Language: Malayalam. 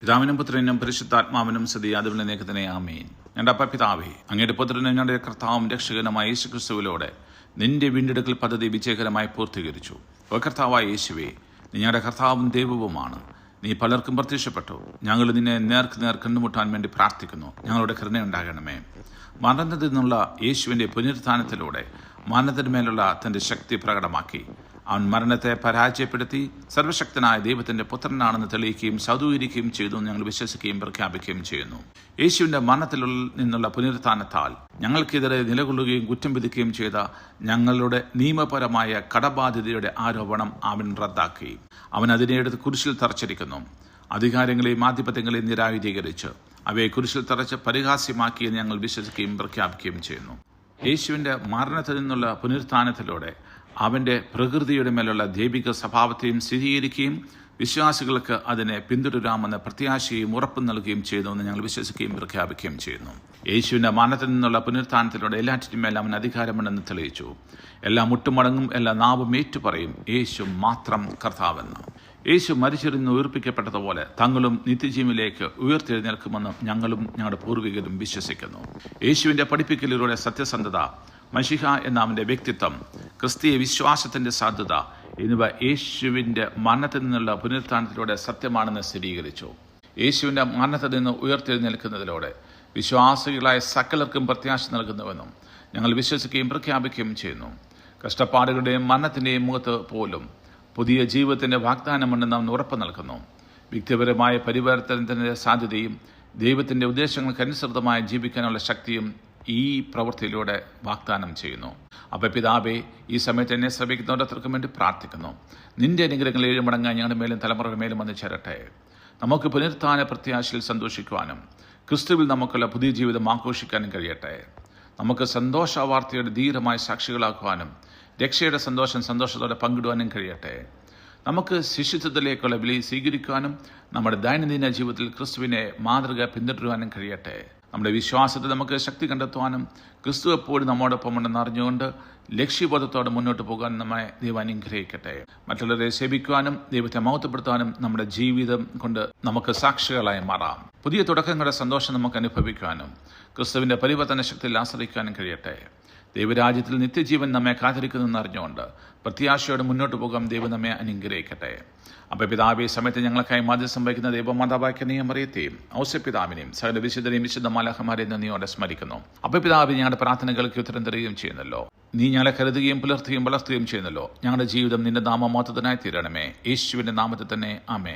പിതാവിനും പുത്രനും പരിശുദ്ധാത്മാവിനും സതി അതുപോലെ നേക്കത്തിനെ ആമേൻ. ഞങ്ങളുടെ അപ്പ പിതാവേ അങ്ങയുടെ പുത്രനും ഞങ്ങളുടെ കർത്താവും രക്ഷകനുമായ യേശു ക്രിസ്തുവിലൂടെ നിന്റെ വീണ്ടെടുക്കൽ പദ്ധതി വിജയകരമായി പൂർത്തീകരിച്ചു. ഓ കർത്താവായ യേശുവേ നീ ഞങ്ങളുടെ കർത്താവും ദൈവവുമാണ്. നീ പലർക്കും പ്രത്യക്ഷപ്പെട്ടു. ഞങ്ങൾ നിന്നെ നേർക്ക് നേർ കണ്ടുമുട്ടാൻ വേണ്ടി പ്രാർത്ഥിക്കുന്നു. ഞങ്ങളുടെ കരുണയുണ്ടാകണമേ. മരണത്തിൽ നിന്നുള്ള യേശുവിന്റെ പുനരുത്ഥാനത്തിലൂടെ മരണത്തിന്മേലുള്ള തന്റെ ശക്തി പ്രകടമാക്കി. അവൻ മരണത്തെ പരാജയപ്പെടുത്തി സർവശക്തനായ ദൈവത്തിന്റെ പുത്രനാണെന്ന് തെളിയിക്കുകയും സാധൂകരിക്കുകയും ചെയ്തു ഞങ്ങൾ വിശ്വസിക്കുകയും പ്രഖ്യാപിക്കുകയും ചെയ്യുന്നു. യേശുവിന്റെ മരണത്തിൽ നിന്നുള്ള പുനരുത്ഥാനത്താൽ ഞങ്ങൾക്കെതിരെ നിലകൊള്ളുകയും കുറ്റം വിധിക്കുകയും ചെയ്ത ഞങ്ങളുടെ നിയമപരമായ കടബാധ്യതയുടെ ആരോപണം അവൻ റദ്ദാക്കി. അവൻ അതിനെ എടുത്ത് കുരിശിൽ തറച്ചിരിക്കുന്നു. അധികാരങ്ങളെയും ആധിപത്യങ്ങളെയും നിരായുധീകരിച്ച് അവയെ കുരിശിൽ തറച്ച് പരിഹാസ്യമാക്കിയെന്ന് ഞങ്ങൾ വിശ്വസിക്കുകയും പ്രഖ്യാപിക്കുകയും ചെയ്യുന്നു. യേശുവിന്റെ മരണത്തിൽ നിന്നുള്ള പുനരുത്ഥാനത്തിലൂടെ അവന്റെ പ്രകൃതിയുടെ മേലുള്ള ദൈവിക സ്വഭാവത്തെയും സ്ഥിരീകരിക്കുകയും വിശ്വാസികൾക്ക് അതിനെ പിന്തുടരാമെന്ന പ്രത്യാശയും ഉറപ്പും നൽകുകയും ചെയ്തു എന്ന് ഞങ്ങൾ വിശ്വസിക്കുകയും പ്രഖ്യാപിക്കുകയും ചെയ്യുന്നു. യേശുവിന്റെ മരണത്തിൽ നിന്നുള്ള പുനരുത്ഥാനത്തിലൂടെ എല്ലാറ്റിനുമേൽ അവൻ അധികാരമുണ്ടെന്ന് തെളിയിച്ചു. എല്ലാ മുട്ടുമടങ്ങും എല്ലാ നാവും ഏറ്റുപറയും യേശു മാത്രം കർത്താവെന്ന്. യേശു മരിച്ചിരുന്ന് ഉയർപ്പിക്കപ്പെട്ടതുപോലെ തങ്ങളും നിത്യജീവിലേക്ക് ഉയർത്തെഴുന്നേൽക്കുമെന്നും ഞങ്ങളും ഞങ്ങളുടെ പൂർവികരും വിശ്വസിക്കുന്നു. യേശുവിന്റെ പഠിപ്പിക്കലിലൂടെ സത്യസന്ധത മഷിഹ എന്ന അവന്റെ വ്യക്തിത്വം ക്രിസ്തീയ വിശ്വാസത്തിന്റെ സാധ്യത എന്നിവ യേശുവിന്റെ മരണത്തിൽ നിന്നുള്ള പുനരുത്ഥാനത്തിലൂടെ സത്യമാണെന്ന് സ്ഥിരീകരിച്ചു. യേശുവിന്റെ മരണത്തിൽ നിന്ന് ഉയർത്തെഴുന്നേൽക്കുന്നതിലൂടെ വിശ്വാസികളായ സകലർക്കും പ്രത്യാശ നൽകുന്നുവെന്നും ഞങ്ങൾ വിശ്വസിക്കുകയും പ്രഖ്യാപിക്കുകയും ചെയ്യുന്നു. കഷ്ടപ്പാടുകളുടെയും മരണത്തിന്റെയും മുഖത്ത് പോലും പുതിയ ജീവിതത്തിന്റെ വാഗ്ദാനമുണ്ടെന്ന് നാം ഉറപ്പ് നൽകുന്നു. വ്യക്തിപരമായ പരിവർത്തനത്തിന്റെ സാധ്യതയും ദൈവത്തിന്റെ ഉദ്ദേശങ്ങൾക്കനുസൃതമായി ജീവിക്കാനുള്ള ശക്തിയും ഈ പ്രവൃത്തിയിലൂടെ വാഗ്ദാനം ചെയ്യുന്നു. അപ്പോൾ പിതാവെ ഈ സമയത്ത് എന്നെ ശ്രമിക്കുന്നവരത്രക്കും വേണ്ടി പ്രാർത്ഥിക്കുന്നു. നിന്റെ അനുഗ്രഹങ്ങൾ ഏഴ് മടങ്ങാൻ ഞങ്ങളുടെ മേലും തലമുറയുടെ മേലും വന്ന് ചേരട്ടെ. നമുക്ക് പുനരുത്ഥാന പ്രത്യാശയിൽ സന്തോഷിക്കുവാനും ക്രിസ്തുവിൽ നമുക്കുള്ള പുതിയ ജീവിതം ആഘോഷിക്കാനും കഴിയട്ടെ. നമുക്ക് സന്തോഷ വാർത്തയുടെ ധീരമായ സാക്ഷികളാക്കുവാനും രക്ഷയുടെ സന്തോഷം സന്തോഷത്തോടെ പങ്കിടുവാനും കഴിയട്ടെ. നമുക്ക് ശിശുത്വത്തിലേക്കുള്ള വിലയി സ്വീകരിക്കുവാനും നമ്മുടെ ദൈനംദിന ജീവിതത്തിൽ ക്രിസ്തുവിനെ മാതൃക പിന്തുടരുവാനും കഴിയട്ടെ. നമ്മുടെ വിശ്വാസത്തിൽ നമുക്ക് ശക്തി കണ്ടെത്തുവാനും ക്രിസ്തു എപ്പോഴും നമ്മോടൊപ്പം ഉണ്ടെന്ന് അറിഞ്ഞുകൊണ്ട് ലക്ഷ്യബോധത്തോടെ മുന്നോട്ട് പോകാൻ നമ്മെ ദൈവം അനുഗ്രഹിക്കട്ടെ. മറ്റുള്ളവരെ സേവിക്കുവാനും ദൈവത്തെ മഹത്വപ്പെടുത്താനും നമ്മുടെ ജീവിതം കൊണ്ട് നമുക്ക് സാക്ഷികളായി മാറാം. പുതിയ തുടക്കങ്ങളുടെ സന്തോഷം നമുക്ക് അനുഭവിക്കുവാനും ക്രിസ്തുവിന്റെ പരിവർത്തന ശക്തിയിൽ ആശ്രയിക്കാനും കഴിയട്ടെ. ദൈവരാജ്യത്തിൽ നിത്യജീവൻ നമ്മെ കാത്തിരിക്കുന്നെന്ന് അറിഞ്ഞുകൊണ്ട് പ്രത്യാശയോടെ മുന്നോട്ട് പോകാൻ ദൈവം നമ്മെ അനുഗ്രഹിക്കട്ടെ. അപ്പോൾ പിതാവെ സമയത്ത് ഞങ്ങൾക്കായി മാധ്യം സംഭവിക്കുന്ന ദൈവമാതാവാക്കിനെയും അറിയത്തെയും ഔസ്യപിതാവിനെയും സകല വിശുദ്ധരെയും വിശുദ്ധ മാലാഹമാരെയും നന്ദിയോടെ സ്മരിക്കുന്നു. അപ്പോൾ പിതാവ് ഞങ്ങളുടെ പ്രാർത്ഥനകൾക്ക് ഉത്തരം തരികയും ചെയ്യുന്നല്ലോ. നീ ഞങ്ങളെ കരുതുകയും പുലർത്തുകയും വളർത്തുകയും ചെയ്യുന്നല്ലോ. ഞങ്ങളുടെ ജീവിതം നിന്റെ നാമമാത്രത്തിനായി തീരണമേ. യേശുവിന്റെ നാമത്തിൽ തന്നെ. ആമേ